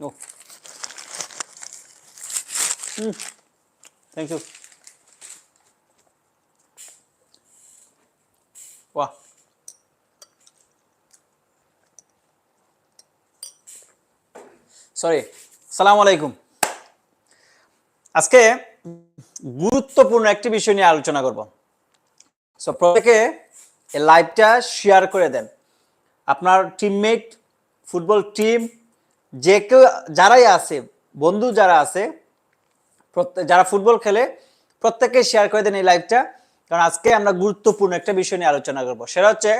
No thank you বাহ sorry সালাম আলাইকুম আজকে গুরুত্বপূর্ণ একটি বিষয় নিয়ে আলোচনা করব। সো প্রত্যেকে এই লাইভটা শেয়ার করে দেন। আপনার টিমমেট ফুটবল টিম যে কেউ, যারাই আছে, বন্ধু যারা আছে যারা ফুটবল খেলে প্রত্যেকে শেয়ার করে দেন এই লাইভটা কারণ আজকে আমরা গুরুত্বপূর্ণ একটা বিষয় নিয়ে আলোচনা করব। সেটা হচ্ছে,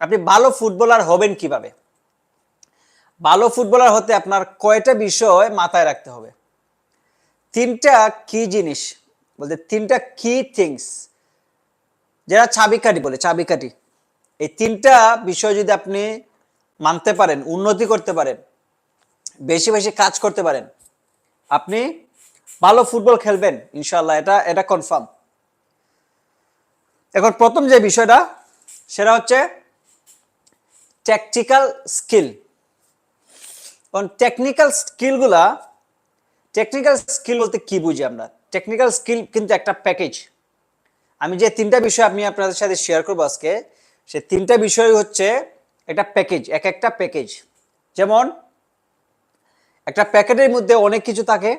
আপনি ভালো ফুটবলার হবেন কীভাবে? ভালো ফুটবলার হতে আপনার কয়টা বিষয় মাথায় রাখতে হবে? তিনটা কি জিনিস। বলতে তিনটা কি থিংস যারা চাবিকাঠি বলে, চাবিকাঠি। এই তিনটা বিষয় যদি আপনি মানতে পারেন, উন্নতি করতে পারেন বেশি বেশি কাজ করতে পারেন। আপনি ভালো ফুটবল খেলবেন ইনশাল্লাহ এটা এটা কনফার্ম এখন প্রথম যে বিষয়টা, সেটা হচ্ছে ট্যাকটিক্যাল স্কিল কারণ টেকনিক্যাল স্কিলগুলা টেকনিক্যাল স্কিল বলতে কি বুঝি আমরা? টেকনিক্যাল স্কিল কিন্তু একটা প্যাকেজ আমি যে তিনটা বিষয় আমি আপনাদের সাথে শেয়ার করব আজকে, সে তিনটা বিষয় হচ্ছে একটা প্যাকেজ এক একটা প্যাকেজ যেমন একটা প্যাকেটের মধ্যে অনেক কিছু থাকে।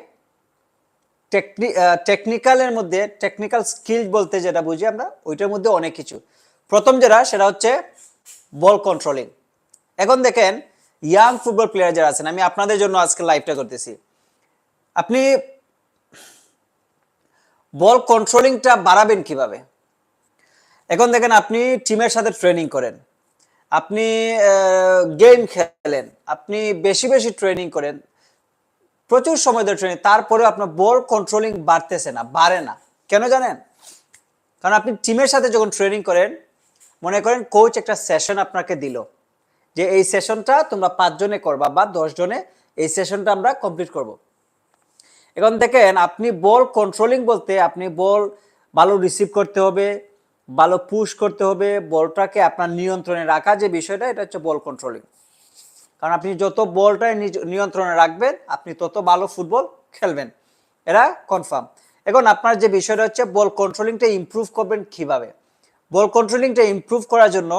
টেকনি টেকনিক্যালের মধ্যে টেকনিক্যাল স্কিল বলতে যেটা বুঝি আমরা, ওইটার মধ্যে অনেক কিছু। প্রথম যেটা, সেটা হচ্ছে বল কন্ট্রোলিং এখন দেখেন ইয়াং ফুটবল প্লেয়ার যারা আছেন, আমি আপনাদের জন্য আজকে লাইভটা করতেছি। আপনি বল কন্ট্রোলিংটা বাড়াবেন কীভাবে? এখন দেখেন, আপনি টিমের সাথে ট্রেনিং করেন। আপনি গেম খেলেন। আপনি বেশি বেশি ট্রেনিং করেন। প্রচুর সময় ধরে ট্রেনিং তারপরেও আপনার বল কন্ট্রোলিং বাড়তেছে না, বাড়ে না। কেন জানেন? কারণ আপনি টিমের সাথে যখন ট্রেনিং করেন, মনে করেন কোচ একটা সেশন আপনাকে দিল। যে এই সেশনটা তোমরা পাঁচজনে করবা বা দশ জনে এই সেশনটা আমরা কমপ্লিট করব। এখন দেখেন, আপনি বল কন্ট্রোলিং বলতে আপনি বল ভালো রিসিভ করতে হবে, ভালো পুশ করতে হবে বলটাকে আপনার নিয়ন্ত্রণে রাখা যে বিষয়টা, এটা হচ্ছে বল কন্ট্রোলিং কারণ আপনি যত বলটা নিয়ন্ত্রণে রাখবেন, আপনি তত ভালো ফুটবল খেলবেন। এরা কনফার্ম এখন আপনার যে বিষয়টা হচ্ছে বল কন্ট্রোলিংটা ইমপ্রুভ করবেন কীভাবে? বল কন্ট্রোলিংটা ইমপ্রুভ করার জন্য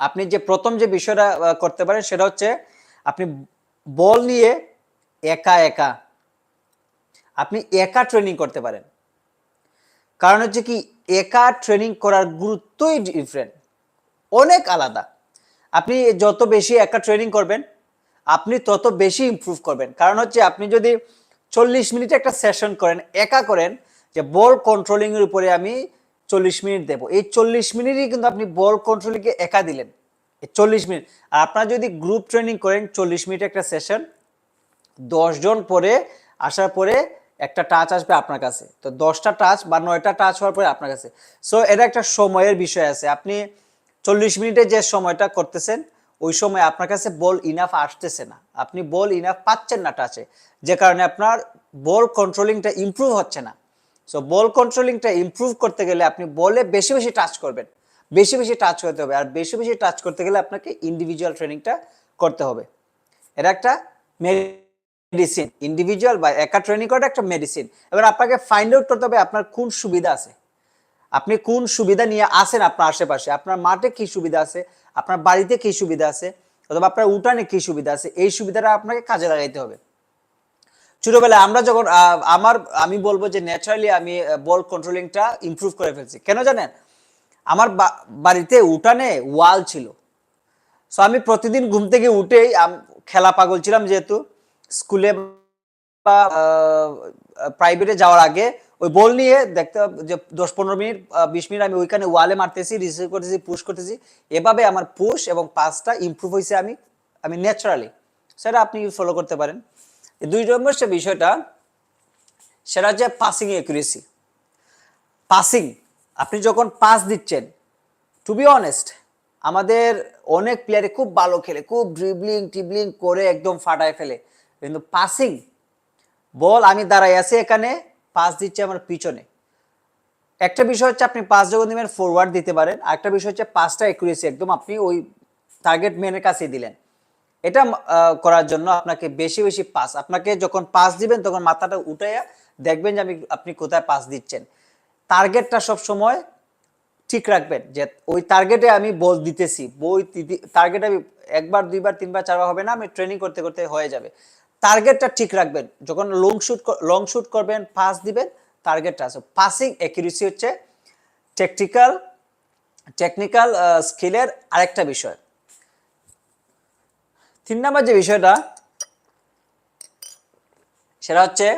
আপনি যে প্রথম যে বিষয়টা করতে পারেন সেটা হচ্ছে, আপনি বল নিয়ে একা একা, আপনি একা ট্রেনিং করতে পারেন। কারণ হচ্ছে কি, একা ট্রেনিং করার গুরুত্বই ডিফারেন্ট অনেক আলাদা। আপনি যত বেশি একা ট্রেনিং করবেন, আপনি তত বেশি ইম্প্রুভ করবেন। কারণ হচ্ছে আপনি যদি চল্লিশ মিনিট একটা সেশন করেন, একা করেন, যে বল কন্ট্রোলিং এর উপরে আমি চল্লিশ মিনিট দেবো। এই চল্লিশ মিনিটই কিন্তু আপনি বল কন্ট্রোলিংকে একা দিলেন। এই চল্লিশ মিনিট। আর আপনারা যদি গ্রুপ ট্রেনিং করেন, চল্লিশ মিনিট একটা সেশন দশজন পরে আসার পরে একটা টাচ আসবে আপনার কাছে। তো দশটা টাচ বা নয়টা টাচ হওয়ার পরে আপনার কাছে। সো এটা একটা সময়ের বিষয় আছে। আপনি চল্লিশ মিনিটে যে সময়টা করতেছেন, ওই সময় আপনার কাছে বল ইনাফ আসতেছে না। আপনি বল ইনাফ পাচ্ছেন না টাচে যে কারণে আপনার বল কন্ট্রোলিংটা ইমপ্রুভ হচ্ছে না। সো বল কন্ট্রোলিংটা ইমপ্রুভ করতে গেলে আপনি বলে বেশি বেশি টাচ করবেন। বেশি বেশি টাচ করতে হবে। আর বেশি বেশি টাচ করতে গেলে আপনাকে ইন্ডিভিজুয়াল ট্রেনিংটা করতে হবে। এটা একটা মেডিসিন ইন্ডিভিজুয়াল বা একা ট্রেনিং করাটা একটা মেডিসিন এবার আপনাকে ফাইন্ড আউট করতে হবে আপনার কোন সুবিধা আছে। আপনি কোন সুবিধা নিয়ে আসেন আপনার আশেপাশে? আপনার মাঠে কি সুবিধা আছে? আপনার বাড়িতে কি সুবিধা আছে? অথবা আপনার উঠানে কি সুবিধা আছে? এই সুবিধাটা আপনাকে কাজে লাগাইতে হবে। ছোটবেলায় আমরা যখন আমার, আমি বলব যে ন্যাচারালি আমি বল কন্ট্রোলিংটা ইমপ্রুভ করে ফেলছি। কেন জানেন? আমার বাড়িতে উঠানে ওয়াল ছিল। সো আমি প্রতিদিন ঘুম থেকে উঠেই খেলা পাগল ছিলাম যেহেতু। স্কুলে বা প্রাইভেটে যাওয়ার আগে ওই বল নিয়ে দেখতে যে দশ পনেরো মিনিট বিশ মিনিট আমি ওইখানে ওয়ালে মারতেছি, রিসিভ করতেছি পুশ করতেছি। এভাবে আমার পুশ এবং পাসটা ইমপ্রুভ হয়েছে আমি আমি ন্যাচারালি সেটা আপনি ফলো করতে পারেন। দুই নম্বর সে বিষয়টা, সেটা হচ্ছে পাসিং একুরেসি পাসিং আপনি যখন পাস দিচ্ছেন টু বি অনেস্ট আমাদের অনেক প্লেয়ারে খুব ভালো খেলে, খুব ড্রিবলিং টিবলিং করে একদম ফাটায় ফেলে। কিন্তু পাসিং বল আমি দাঁড়াই আছি এখানে পাস দিচ্ছে আমার পিছনে। একটা বিষয় হচ্ছে আপনি পাস যখন দিবেন ফরওয়ার্ড দিতে পারেন। আরেকটা বিষয় হচ্ছে পাঁচটা একুরেসি একদম আপনি ওই টার্গেট ম্যানের কাছেই দিলেন। এটা করার জন্য আপনাকে বেশি বেশি পাস আপনাকে যখন পাস দিবেন, তখন মাথাটা উঠাইয়া দেখবেন যে আমি, আপনি কোথায় পাস দিচ্ছেন। টার্গেটটা সব সময় ঠিক রাখবেন যে ওই টার্গেটে আমি বল দিতেছি। বই টার্গেট আমি একবার, দুইবার, তিনবার, চারবার হবে না, আমি ট্রেনিং করতে করতে হয়ে যাবে। টার্গেটটা ঠিক রাখবেন। যখন লং শুট লং শুট করবেন পাস দিবেন টার্গেটটা আছে। পাসিং অ্যাকিউরেসি হচ্ছে টেকনিক্যাল টেকনিক্যাল স্কিলের আরেকটা বিষয়। তিন নম্বর যে বিষয়টা, সেটা হচ্ছে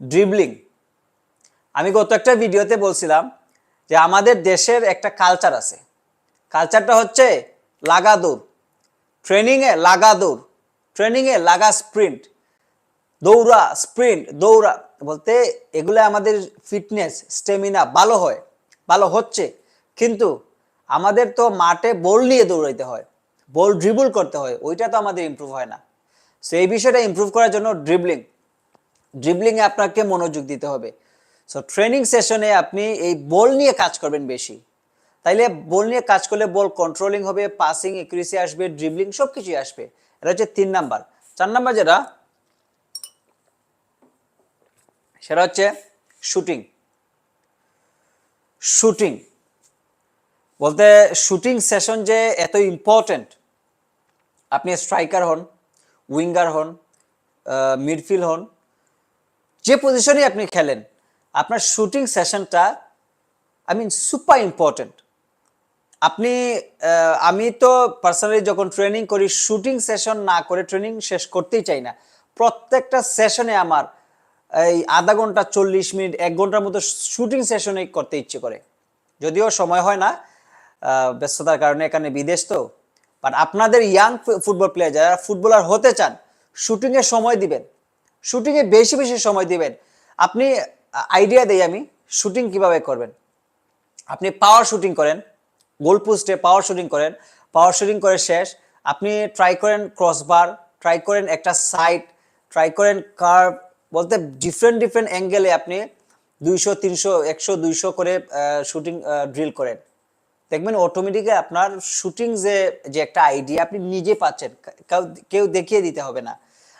ড্রিবলিং আমি গত একটা ভিডিওতে বলছিলাম যে আমাদের দেশের একটা কালচার আছে। কালচারটা হচ্ছে লাগা দৌড়। ট্রেনিংয়ে লাগা দৌড়। ট্রেনিংয়ে লাগা স্প্রিন্ট দৌড়া স্প্রিন্ট দৌড়া বলতে এগুলো আমাদের ফিটনেস স্টেমিনা ভালো হয়, ভালো হচ্ছে। কিন্তু আমাদের তো মাঠে বল নিয়ে দৌড়াইতে হয় বল ড্রিবল করতে হয়, ওইটা তো আমাদের ইমপ্রুভ হয় না। সো এই বিষয়টা ইমপ্রুভ করার জন্য ড্রিবলিং ড্রিবলিংয়ে আপনাকে মনোযোগ দিতে হবে। সো ট্রেনিং সেশনে আপনি এই বল নিয়ে কাজ করবেন বেশি। তাইলে বল নিয়ে কাজ করলে বল কন্ট্রোলিং হবে পাসিং একুরেসি আসবে ড্রিবলিং সব কিছুই আসবে। এটা হচ্ছে তিন নাম্বার। চার নাম্বার যেটা, সেটা হচ্ছে শুটিং শুটিং বলতে শুটিং সেশন যে এত ইম্পর্টেন্ট আপনি স্ট্রাইকার হন উইঙ্গার হন মিডফিল্ড হন, যে পজিশনে আপনি খেলেন, আপনার শুটিং সেশনটা আই মিন সুপার ইম্পর্টেন্ট আপনি আমি তো পার্সোনালি যখন ট্রেনিং করি শুটিং সেশন না করে ট্রেনিং শেষ করতেই চাই না। প্রত্যেকটা সেশনে আমার এই আধা ঘণ্টা, চল্লিশ মিনিট, এক ঘণ্টার মতো শুটিং সেশনে করতে ইচ্ছে করে। যদিও সময় হয় না ব্যস্ততার কারণে এখানে বিদেশ তো। বাট আপনাদের ইয়াং ফুটবল প্লেয়ার যারা ফুটবলার হতে চান শুটিংয়ে সময় দিবেন। শুটিংয়ে বেশি বেশি সময় দিবেন। আপনি আইডিয়া দেই আমি শুটিং কীভাবে করবেন। আপনি পাওয়ার শুটিং করেন। গোল পোস্টে পাওয়ার শুটিং করেন পাওয়ার শুটিং করে শেষ। আপনি ট্রাই করেন ক্রসবার ট্রাই করেন একটা সাইড ট্রাই করেন কার্ভ বলতে ডিফারেন্ট ডিফারেন্ট অ্যাঙ্গেলে আপনি দুইশো, তিনশো, একশো, দুইশো করে শুটিং ড্রিল করেন। দেখবেন অটোমেটিক্যালি আপনার শুটিং যে যে একটা আইডিয়া আপনি নিজে পাচ্ছেন, কেউ দেখিয়ে দিতে হবে না।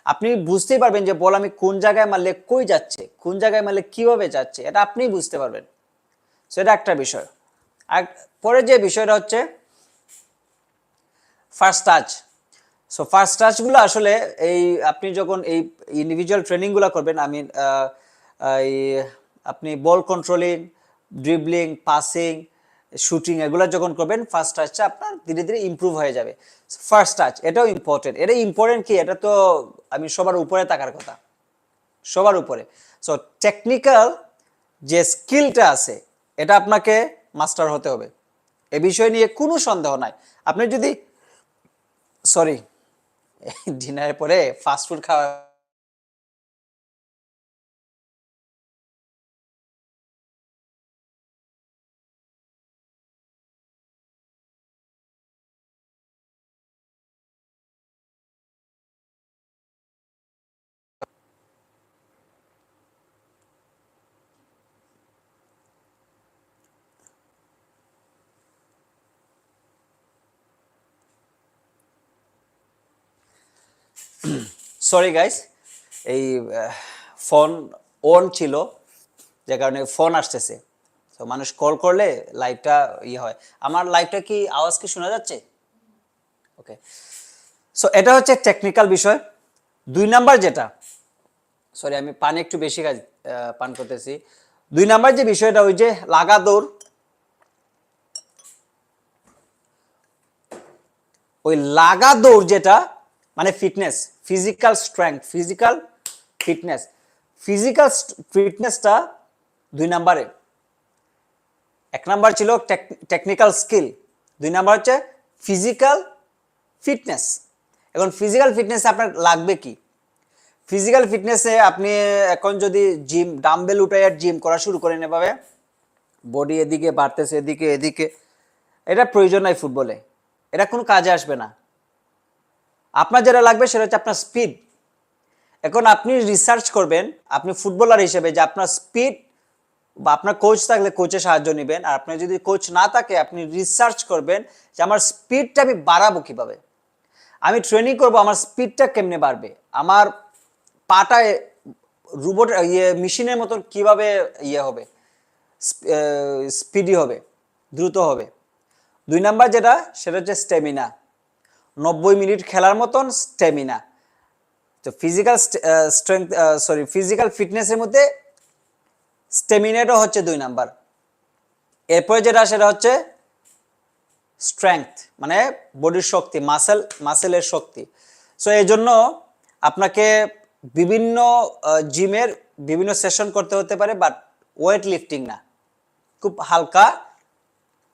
আপনি বুঝতেই পারবেন যে বল আমি কোন জায়গায় মারলে কই যাচ্ছে, কোন জায়গায় মারলে কীভাবে যাচ্ছে, এটা আপনিই বুঝতে পারবেন। সেটা একটা বিষয়। আর পরে যে বিষয়টা হচ্ছে ফার্স্ট টাচ সো ফার্স্ট টাচগুলো আসলে এই আপনি যখন এই ইন্ডিভিজুয়াল ট্রেনিংগুলো করবেন আমি এই আপনি ball controlling dribbling passing shooting এগুলো যখন করবেন ফার্স্ট টাচটা আপনার ধীরে ধীরে ইমপ্রুভ হয়ে যাবে। ফার্স্ট টাচ এটাও ইম্পর্টেন্ট এটা ইম্পর্টেন্ট কি? এটা তো আমি সবার উপরে থাকার কথা। সবার উপরে। সো টেকনিক্যাল যে স্কিলটা আছে, এটা আপনাকে মাস্টার হতে হবে। এ বিষয় নিয়ে কোনো সন্দেহ নাই। আপনি যদি, সরি, ডিনারের পরে ফাস্টফুড খাওয়া সরি গাইস এই ফোন অন ছিল, যে কারণে ফোন আসতেছে। তো মানুষ কল করলে লাইভটা ইয়ে হয়। আমার লাইভটা কি আওয়াজ কি শোনা যাচ্ছে? ওকে সো এটা হচ্ছে টেকনিক্যাল বিষয়। দুই নাম্বার যেটা সরি আমি পানি একটু বেশি কাজ পান করতেছি। দুই নাম্বার যে বিষয়টা, ওই যে লাগা দৌড়। ওই লাগা দৌড় যেটা মানে fitness physical strength physical fitness physical ফিটনেসটা দুই নাম্বারে। এক নাম্বার ছিল টেকনিক্যাল স্কিল দুই নাম্বার হচ্ছে ফিজিক্যাল ফিটনেস এখন ফিজিক্যাল ফিটনেসে আপনার লাগবে কি? ফিজিক্যাল ফিটনেসে আপনি এখন যদি জিম ডাম্বেল উঠাই আর জিম করা শুরু করেন এভাবে বডি এদিকে বাড়তেছে, এদিকে এদিকে, এটা প্রয়োজন নাই ফুটবলে এটা কোনো কাজে আসবে না। আপনার যেটা লাগবে সেটা হচ্ছে আপনার স্পিড এখন আপনি রিসার্চ করবেন, আপনি ফুটবলার হিসেবে যে আপনার স্পিড বা আপনার কোচ থাকলে কোচের সাহায্য নেবেন, আর আপনার যদি কোচ না থাকে, আপনি রিসার্চ করবেন যে আমার স্পিডটা আমি বাড়াবো কীভাবে। আমি ট্রেনিং করব, আমার স্পিডটা কেমনে বাড়বে? আমার পাটা রোবট ইয়ে মেশিনের মতন কীভাবে ইয়ে হবে? স্পিডি হবে, দ্রুত হবে। দুই নাম্বার যেটা, সেটা হচ্ছে স্টেমিনা নব্বই মিনিট খেলার মতন স্টেমিনা তো ফিজিক্যাল স্ট্রেংথ সরি ফিজিক্যাল ফিটনেসের মধ্যে স্টেমিনাটা হচ্ছে দুই নাম্বার। এরপরে যেটা, সেটা হচ্ছে স্ট্রেংথ মানে বডির শক্তি মাসেল মাসেলের শক্তি। সো এই জন্য আপনাকে বিভিন্ন জিমের বিভিন্ন সেশন করতে হতে পারে বাট ওয়েট লিফটিং না। খুব হালকা,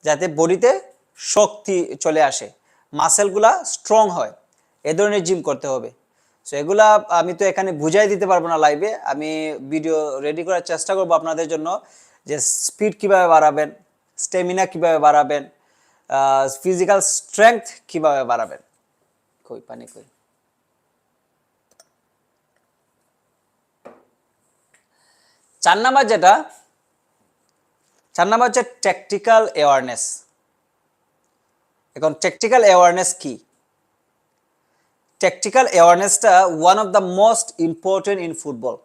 যাতে বডিতে শক্তি চলে আসে। মাসেলগুলা স্ট্রং হয়। এ ধরনের জিম করতে হবে। সো এগুলা আমি তো এখানে বুঝাই দিতে পারব না লাইভে। আমি ভিডিও রেডি করার চেষ্টা করব আপনাদের জন্য যে স্পিড কীভাবে বাড়াবেন স্টেমিনা কীভাবে বাড়াবেন ফিজিক্যাল স্ট্রেংথ কীভাবে বাড়াবেন। কই, পানি কই? চার নাম্বার যেটা, চার নাম্বার হচ্ছে টেকটিক্যাল অ্যাওয়ারনেস এখন টেকটিক্যাল অ্যাওয়ারনেস কি? Tactical অ্যাওয়ারনেসটা one of the most important in football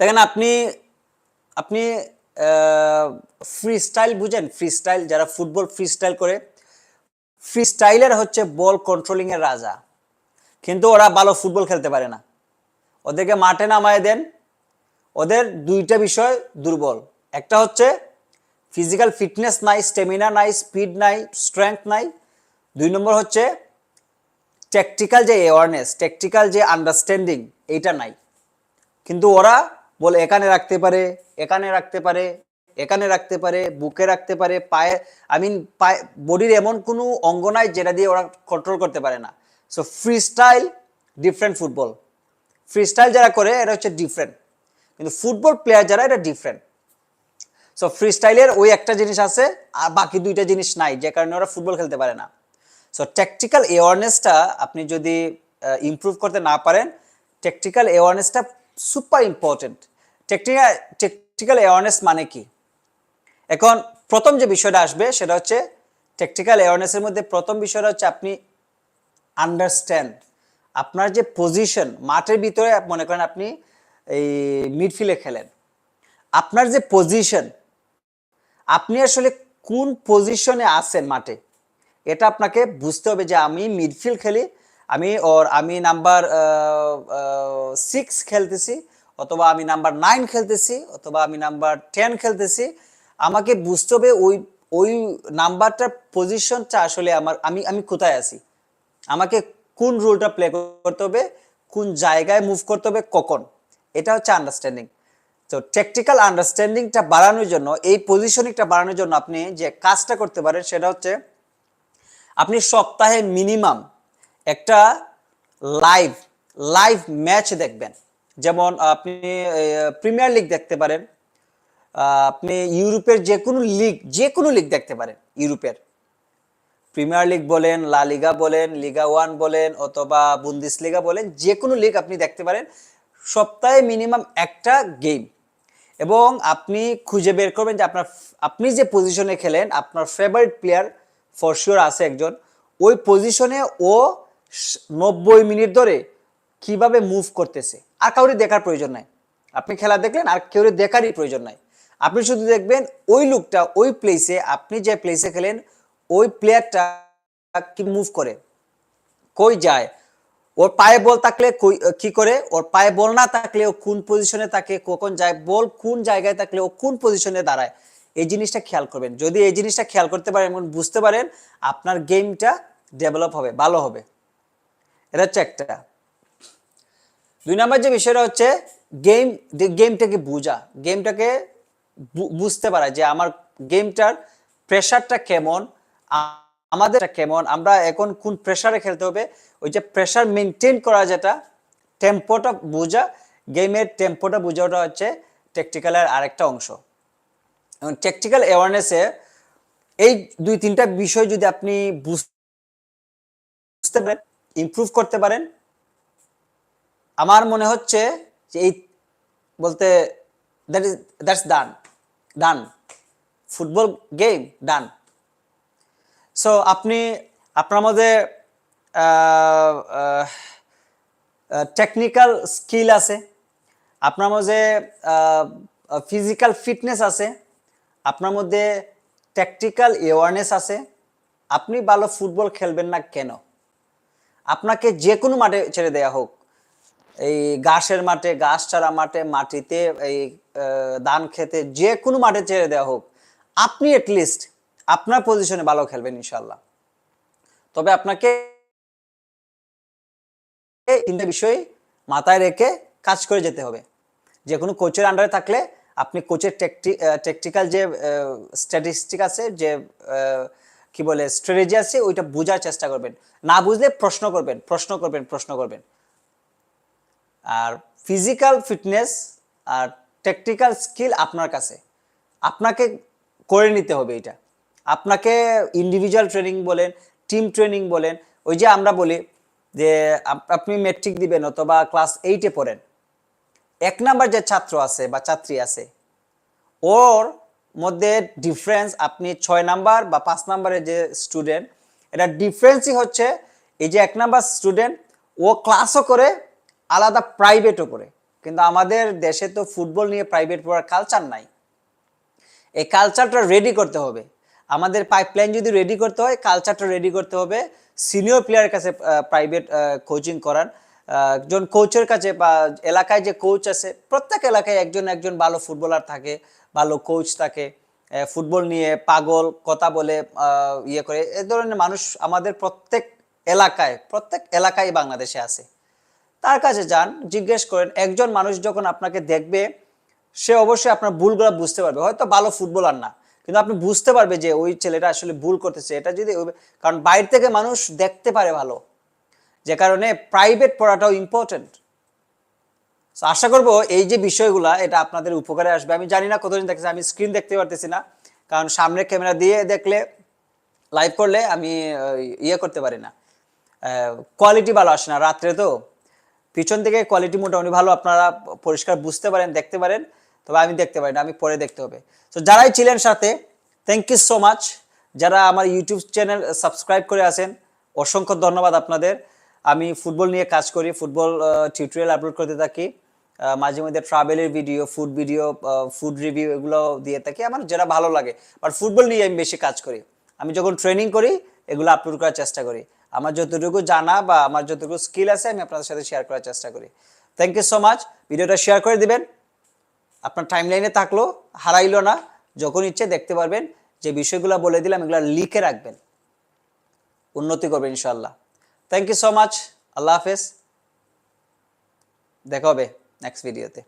দেখেন আপনি আপনি ফ্রি স্টাইল বুঝেন? ফ্রি স্টাইল যারা ফুটবল ফ্রি স্টাইল করে ফ্রি স্টাইলের হচ্ছে বল কন্ট্রোলিংয়ের রাজা। কিন্তু ওরা ভালো ফুটবল খেলতে পারে না। ওদেরকে মাঠে নামায় দেন। ওদের দুইটা বিষয় দুর্বল। একটা হচ্ছে ফিজিক্যাল ফিটনেস নাই স্টেমিনা নাই স্পিড নাই স্ট্রেংথ নাই। দুই নম্বর হচ্ছে টেকটিক্যাল যে অ্যাওয়ারনেস টেকটিক্যাল যে আন্ডারস্ট্যান্ডিং এইটা নাই। কিন্তু ওরা বলে, এখানে রাখতে পারে, এখানে রাখতে পারে, এখানে রাখতে পারে, বুকে রাখতে পারে, পায়ে আই মিন পায়ে বডির এমন কোনো অঙ্গ নাই যেটা দিয়ে ওরা কন্ট্রোল করতে পারে না। So free style different football free style যারা করে এটা হচ্ছে ডিফারেন্ট কিন্তু ফুটবল প্লেয়ার যারা এটা ডিফারেন্ট সো ফ্রি স্টাইলের ওই একটা জিনিস আছে, আর বাকি দুইটা জিনিস নাই, যে কারণে ওরা ফুটবল খেলতে পারে না। সো টেকটিক্যাল অ্যাওয়ারনেসটা আপনি যদি ইমপ্রুভ করতে না পারেন tactical অ্যাওয়ারনেসটা super important tactical tactical awareness মানে কি? এখন প্রথম যে বিষয়টা আসবে, সেটা হচ্ছে টেকটিক্যাল অ্যাওয়ারনেসের মধ্যে প্রথম বিষয়টা হচ্ছে আপনি আন্ডারস্ট্যান্ড আপনার যে পজিশন মাঠের ভিতরে মনে করেন আপনি এই মিডফিল্ডে খেলেন। আপনার যে পজিশন আপনি আসলে কোন পজিশনে আছেন মাঠে? এটা আপনাকে বুঝতে হবে যে আমি মিডফিল্ড খেলি, আমি ওর আমি নাম্বার সিক্স খেলতেছি, অথবা আমি নাম্বার নাইন খেলতেছি, অথবা আমি নাম্বার টেন খেলতেছি। আমাকে বুঝতে হবে ওই ওই নাম্বারটার পজিশনটা আসলে আমার, আমি আমি কোথায় আছি? আমাকে কোন রোলটা প্লে করতে হবে, কোন জায়গায় মুভ করতে হবে, কখন? এটা হচ্ছে আন্ডারস্ট্যান্ডিং তো টেকটিক্যাল আন্ডারস্ট্যান্ডিংটা বাড়ানোর জন্য, এই পজিশনিংটা বাড়ানোর জন্য আপনি যে কাজটা করতে পারেন সেটা হচ্ছে, আপনি সপ্তাহে মিনিমাম একটা লাইভ লাইভ ম্যাচ দেখবেন। যেমন আপনি প্রিমিয়ার লিগ দেখতে পারেন, আপনি ইউরোপের যে কোনো লিগ যে কোনো লিগ দেখতে পারেন, ইউরোপের। প্রিমিয়ার লিগ বলেন লা লিগা বলেন লিগা ওয়ান বলেন, অথবা বুন্দিস লিগা বলেন, যে কোনো লিগ আপনি দেখতে পারেন, সপ্তাহে মিনিমাম একটা গেম এবং আপনি খুঁজে বের করবেন যে আপনার, আপনি যে পজিশনে খেলেন, আপনার ফেভারিট প্লেয়ার ফর শিওর আছে একজন। ওই পজিশনে ও নব্বই মিনিট ধরে কীভাবে মুভ করতেছে? আর কাউরি দেখার প্রয়োজন নাই। আপনি খেলা দেখলেন, আর কেউ দেখারই প্রয়োজন নাই। আপনি শুধু দেখবেন ওই লুকটা ওই প্লেসে আপনি যে প্লেসে খেলেন, ওই প্লেয়ারটা কি মুভ করে? কই যায়? ওর পায়ে বল থাকলে কি করে? ওর পায়ে বল না থাকলে ও কোন পজিশনে থাকে, কখন যায়, বল কোন জায়গায় থাকলে ও কোন পজিশনে দাঁড়ায়? এই জিনিসটা খেয়াল করবেন। যদি এই জিনিসটা খেয়াল করতে পারেন এবং বুঝতে পারেন, আপনার গেমটা ডেভেলপ হবে, ভালো হবে। এটা হচ্ছে একটা। দুই নম্বর যে বিষয়টা হচ্ছে গেম গেমটাকে বোঝা। গেমটাকে বুঝতে পারা যে আমার গেমটার প্রেশারটা কেমন আমাদের কেমন? আমরা এখন কোন প্রেশারে খেলতে হবে? ওই যে প্রেশার মেনটেন করা যেটা টেম্পোটা বোঝা গেমের টেম্পোটা বোঝাটা হচ্ছে টেকটিক্যালের আরেকটা অংশ। এবং টেকটিক্যাল অ্যাওয়ারনেসে এই দুই তিনটা বিষয় যদি আপনি বুঝতে পারেন ইমপ্রুভ করতে পারেন, আমার মনে হচ্ছে যে এই বলতে that is that's done done football game done so আপনি, আপনার মধ্যে টেকনিক্যাল স্কিল আছে, আপনার মধ্যে ফিজিক্যাল ফিটনেস আছে, আপনার মধ্যে ট্যাকটিক্যাল অ্যাওয়ারনেস আছে, আপনি ভালো ফুটবল খেলবেন না কেন? আপনাকে যে কোনো মাঠে ছেড়ে দেয়া হোক, এই ঘাসের মাঠে, ঘাস ছাড়া মাঠে, মাটিতে, এই ধান খেতে যে কোনো মাঠে ছেড়ে দেওয়া হোক, আপনি লিস্ট আপনার পজিশনে ভালো খেলবেন ইনশাল্লাহ তবে আপনাকে বিষয় মাথায় রেখে কাজ করে যেতে হবে। যে কোনো কোচের আন্ডারে থাকলে আপনি কোচের টেকটিক্যাল যে স্ট্যাটিস্টিক আছে, যে কি বলে স্ট্র্যাটেজি আছে, ওইটা বোঝার চেষ্টা করবেন। না বুঝলে প্রশ্ন করবেন প্রশ্ন করবেন প্রশ্ন করবেন। আর ফিজিক্যাল ফিটনেস আর টেকটিক্যাল স্কিল আপনার কাছে। আপনাকে করে নিতে হবে এটা। আপনাকে ইন্ডিভিজুয়াল ট্রেনিং বলেন টিম ট্রেনিং বলেন, ওই যে আমরা বলি যে আপ- আপনি মেট্রিক দিবেন অথবা ক্লাস এইটে পড়েন। এক নাম্বার যে ছাত্র আছে বা ছাত্রী আছে, ওর মধ্যে ডিফারেন্স আপনি ছয় নাম্বার বা পাঁচ নাম্বারের যে স্টুডেন্ট এটা ডিফারেন্সই হচ্ছে এই যে এক নাম্বার স্টুডেন্ট ও ক্লাসও করে, আলাদা প্রাইভেটও করে। কিন্তু আমাদের দেশে তো ফুটবল নিয়ে প্রাইভেট পড়ার কালচার নাই। এই কালচারটা রেডি করতে হবে। আমাদের পাইপলাইন যদি রেডি করতে হয় কালচারটা রেডি করতে হবে। সিনিয়র প্লেয়ারের কাছে প্রাইভেট কোচিং করার। একজন কোচের কাছে বা এলাকায় যে কোচ আছে, প্রত্যেক এলাকায় একজন একজন ভালো ফুটবলার থাকে, ভালো কোচ থাকে। ফুটবল নিয়ে পাগল, কথা বলে ইয়ে করে। এ ধরনের মানুষ আমাদের প্রত্যেক এলাকায় প্রত্যেক এলাকায় বাংলাদেশে আছে। তার কাছে যান, জিজ্ঞেস করেন, একজন মানুষ যখন আপনাকে দেখবে, সে অবশ্যই আপনার ভুলগুলো বুঝতে পারবে। হয়তো ভালো ফুটবলার না। কিন্তু আপনি বুঝতে পারবে যে ওই ছেলেটা আসলে ভুল করতেছে। এটা যদি কারণ বাইরে থেকে মানুষ দেখতে পারে ভালো। যে কারণে প্রাইভেট পড়াটাও ইম্পর্টেন্ট আশা করব এই যে বিষয়গুলা, এটা আপনাদের উপকারে আসবে। আমি জানি না কতদিন দেখেছি আমি স্ক্রিন দেখতে পারতেছি না। কারণ সামনে ক্যামেরা দিয়ে দেখলে লাইভ করলে আমি ইয়ে করতে পারি না। কোয়ালিটি ভালো আসে না রাত্রে তো। পিছন থেকে কোয়ালিটি মোটামুটি ভালো, আপনারা পরিষ্কার বুঝতে পারেন, দেখতে পারেন। তবে আমি দেখতে পারি না, আমি পরে দেখতে হবে। তো যারাই ছিলেন সাথে থ্যাংক ইউ সো মাচ যারা আমার ইউটিউব চ্যানেল সাবস্ক্রাইব করে আছেন, অসংখ্য ধন্যবাদ আপনাদের। আমি ফুটবল নিয়ে কাজ করি ফুটবল টিউটোরিয়াল আপলোড করতে থাকি। মাঝে মধ্যে ট্রাভেলের video food video food review এগুলো দিয়ে থাকি, আমার যেটা ভালো লাগে। বাট ফুটবল নিয়ে আমি বেশি কাজ করি। আমি যখন ট্রেনিং করি, এগুলো আপলোড করার চেষ্টা করি। আমার যতটুকু জানা বা আমার যতটুকু স্কিল আছে, আমি আপনাদের সাথে শেয়ার করার চেষ্টা করি। থ্যাংক ইউ সো মাচ ভিডিওটা শেয়ার করে দিবেন। আপনার টাইম লাইনে থাকল, হারাইলো না, যখন ইচ্ছে দেখতে পারবেন, যে বিষয়গুলো বলে দিলাম, এগুলো লিখে রাখবেন। উন্নতি করবেন ইনশাল্লাহ থ্যাংক ইউ সো মাচ আল্লাহ হাফেজ। দেখা হবে নেক্সট ভিডিওতে